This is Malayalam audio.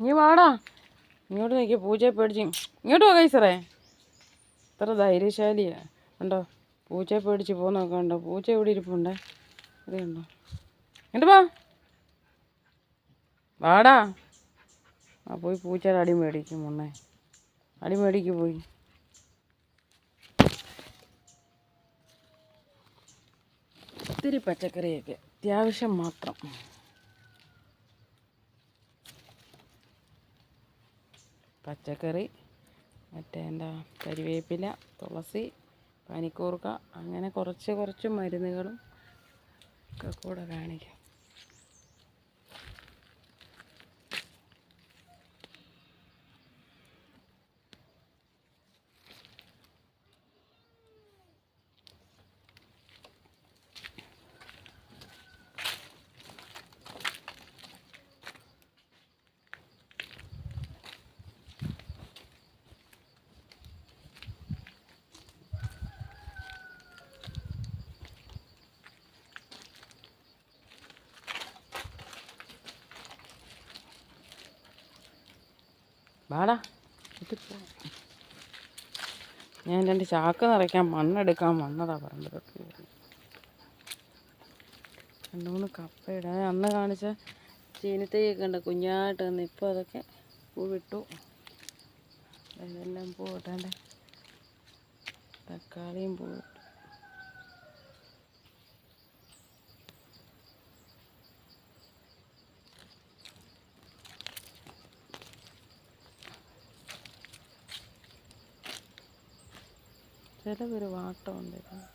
നീ വാടാ. ഇങ്ങോട്ട് നോക്കിയ പൂച്ചയെ പേടിച്ച്. ഇങ്ങോട്ട് വാ കൈസറേ. ഇത്ര ധൈര്യശാലിയാ. കണ്ടോ? പൂച്ചയെ പേടിച്ച് പോകുന്നൊക്കെ ഉണ്ടോ പൂച്ച എവിടെ ഇരിപ്പുണ്ടേ? അതേ കണ്ടോ ഇങ്ങോട്ട് വാ. വാടാ. ആ പോയി പൂച്ചയുടെ അടി മേടിക്കും മുന്നേ അടി മേടിക്ക് പോയി. ഒത്തിരി പച്ചക്കറിയൊക്കെ. അത്യാവശ്യം മാത്രം. പച്ചക്കറി മറ്റേ എന്താ കരിവേപ്പില തുളസി പനിക്കൂർക്ക അങ്ങനെ കുറച്ച് കുറച്ച് മരുന്നുകളും ഒക്കെ കൂടെ കാണിക്കാം. വാടാ ഞാൻ രണ്ട് ചാക്ക് നിറയ്ക്കാൻ മണ്ണെടുക്കാൻ വന്നതാ പറഞ്ഞത് രണ്ട് മൂന്ന് കപ്പയുടെ അന്ന് കാണിച്ച ചീനിത്തൈയൊക്കെ ഉണ്ട് കുഞ്ഞായിട്ട് നിന്ന് ഇപ്പോൾ അതൊക്കെ പൂ വിട്ടു. ഇതെല്ലാം പൂ ഇട്ടാണ്ട് തക്കാളിയും പൂ ഇട്ടു ചില ഒരു വാട്ടമുണ്ട് ഇതിന്.